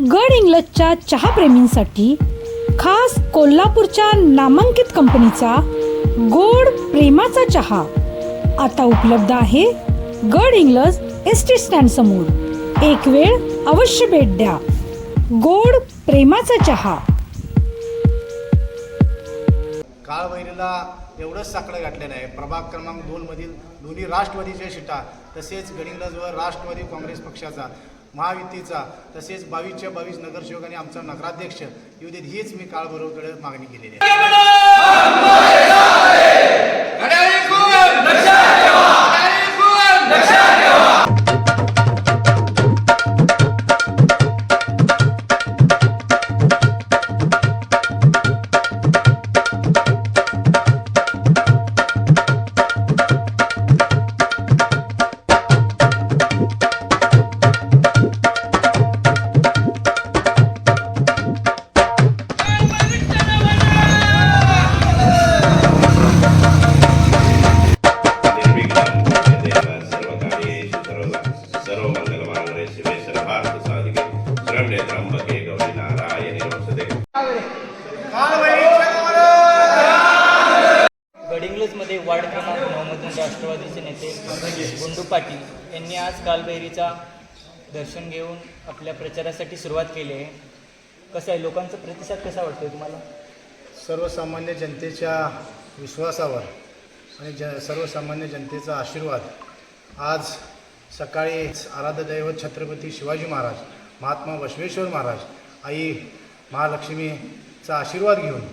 गड इंग्लजच्या चहाप्रेमींसाठी खास कोल्हापूरच्या नामांकित कंपनीचा गोड प्रेमाचा चहा. आता उपलब्ध आहे गड इंग्लज एस टी स्टँड समोर. एक वेळ अवश्य भेट द्या. गोड प्रेमाचा चहा. काळवैरीला एवढंच साकडं घातलेलं आहे प्रभाग क्रमांक दोनमधील दोन्ही राष्ट्रवादीच्या शिटा तसेच गडिंग्लज व राष्ट्रवादी काँग्रेस पक्षाचा. महायुतीचा तसेच बावीसच्या बावीस नगरसेवक आणि आमचा नगराध्यक्ष येऊ देत हीच मी काळभैरवकडे मागणी केलेली आहे. गुंडू पाटील यांनी आज कालभैरीचा दर्शन घेऊन आपल्या प्रचारासाठी सुरुवात केली आहे. कसं आहे लोकांचा प्रतिसाद कसा वाटतो तुम्हाला? सर्वसामान्य जनतेच्या विश्वासावर आणि ज सर्वसामान्य जनतेचा आशीर्वाद. आज सकाळी आराध्य दैवत छत्रपती शिवाजी महाराज महात्मा बसवेश्वर महाराज आई महालक्ष्मीचा आशीर्वाद घेऊन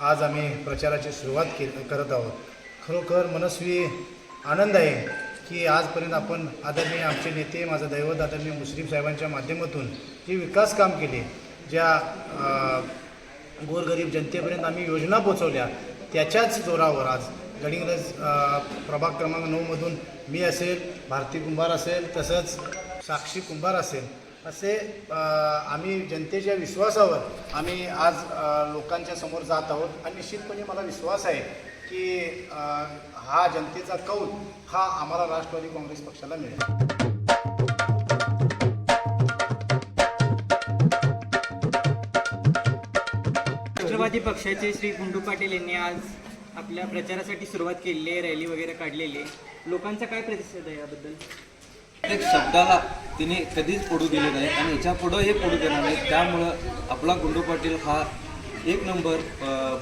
आज आम्ही प्रचाराची सुरुवात के करत आहोत. खरोखर मनस्वी आनंद आहे. की आजपर्यंत आपण आदरणीय आमचे नेते माझं दैवत आदरणीय मुश्रीफ साहेबांच्या माध्यमातून जे विकास काम केले ज्या गोरगरीब जनतेपर्यंत आम्ही योजना पोचवल्या त्याच्याच जोरावर आज गडिंग्लज प्रभाग क्रमांक नऊमधून मी असेल भारती कुंभार असेल तसंच साक्षी कुंभार असेल असे आम्ही जनतेच्या विश्वासावर आम्ही आज लोकांच्या समोर जात आहोत. आणि निश्चितपणे मला विश्वास आहे की हा जनतेचा कौल हा आम्हाला राष्ट्रवादी काँग्रेस पक्षाला मिळेल. राष्ट्रवादी पक्षाचे श्री गुंडू पाटील यांनी आज आपल्या प्रचारासाठी सुरुवात केलेली आहे रॅली वगैरे काढलेली आहे. लोकांचा काय प्रतिसाद आहे याबद्दल? प्रत्येक शब्दाला तिने कधीच पडू दिले नाही आणि याच्या पुढं हे पडू देणार नाही. त्यामुळं आपला गुंडू पाटील हा एक नंबर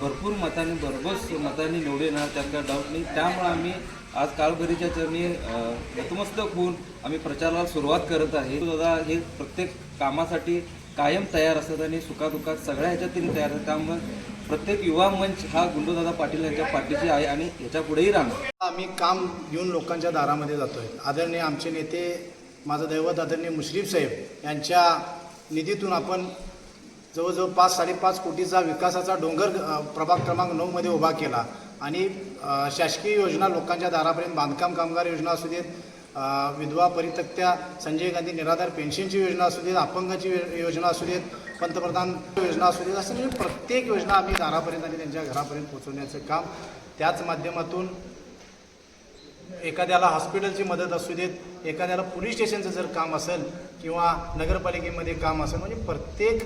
भरपूर मताने भरघोस मताने निवडून येणार त्यात डाऊट नाही. त्यामुळं आम्ही आज काळभरीच्या चरणी नतमस्तक होऊन आम्ही प्रचाराला सुरुवात करत आहे. दादा हे प्रत्येक कामासाठी कायम तयार असतात आणि सुखादुखात सगळ्या ह्याच्यात त्यांनी तयार असतात. त्यामुळे प्रत्येक युवा मंच हा गुंडोदादा पाटील यांच्या पाठीशी आहे आणि ह्याच्या पुढेही राहणार. आम्ही काम घेऊन लोकांच्या दारामध्ये जातोय. आदरणीय आमचे नेते माझं दैवत आदरणीय मुश्रीफ साहेब यांच्या निधीतून आपण जवळजवळ पाच साडेपाच कोटीचा विकासाचा डोंगर प्रभाग क्रमांक नऊमध्ये उभा केला. आणि शासकीय योजना लोकांच्या दारापर्यंत बांधकाम कामगार योजना असू देत विधवा परितक्त्या संजय गांधी निराधार पेन्शनची योजना असू देत अपंगाची योजना असू देत पंतप्रधान योजना असू देत असं म्हणजे प्रत्येक योजना आम्ही दारापर्यंत आणि त्यांच्या घरापर्यंत पोहोचवण्याचं काम त्याच माध्यमातून एखाद्याला हॉस्पिटलची मदत असू देत एखाद्याला पोलीस स्टेशनचं जर काम असेल किंवा नगरपालिकेमध्ये काम असेल म्हणजे प्रत्येक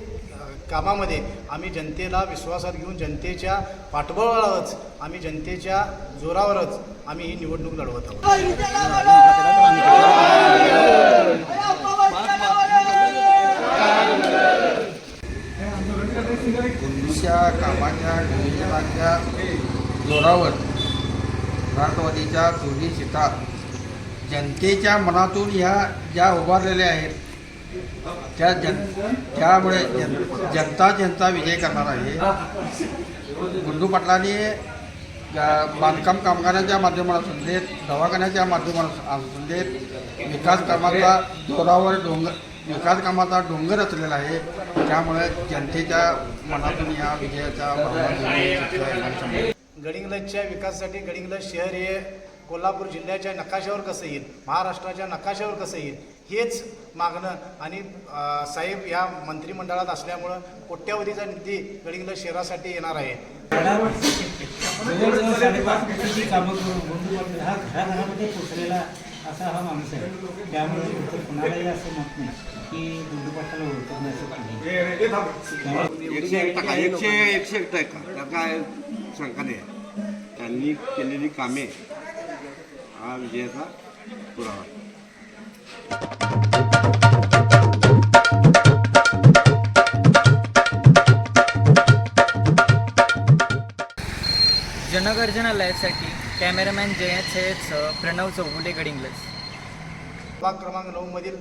कामामध्ये आम्ही जनतेला विश्वासात घेऊन जनतेच्या पाठबळावरच आम्ही जनतेच्या जोरावरच आम्ही ही निवडणूक लढवत आहोत. कामाच्या जोरावर राष्ट्रवादीच्या दोन्ही सीटा जनतेच्या मनातून ह्या ज्या उभारलेल्या आहेत त्या जन त्यामुळे जन जनता जनता विजय करणार आहे. गुंडू पाटलांनी बांधकाम कामगारांच्या माध्यमातून देत दवाखान्याच्या माध्यमातून असून देत विकास कामाचा जोरावर डोंगर विकास कामाचा डोंगर रचलेला आहे. त्यामुळे जनतेच्या मनातून या विजयाचा गडिंग्लजच्या विकासासाठी गडिंग्लज शहर हे कोल्हापूर जिल्ह्याच्या नकाशावर कसं येईल? महाराष्ट्राच्या नकाशावर कसं येईल? हेच मागणं आणि साहेब या मंत्रिमंडळात असल्यामुळं कोट्यावधीचा निधी गडिंग्लज शहरासाठी येणार आहे. असा हा माणूस आहे त्यामुळे कुणालाही असं मत नाही की? गुंडू ओळखत नाही असं एकशे एक टक्का एकशे एकशे एक टक्का त्यात काय शंका नाही. त्यांनी केलेली कामे हा विजयाचा पुरावा. जनगर्जना लाईव्हसाठी कॅमेरामॅन जयंत सय्यदसह प्रणव चौगुले गडिंग्लज. भाग क्रमांक नऊ मधील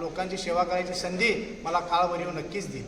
लोकांची सेवा करायची संधी मला काळभरीव नक्कीच देईल.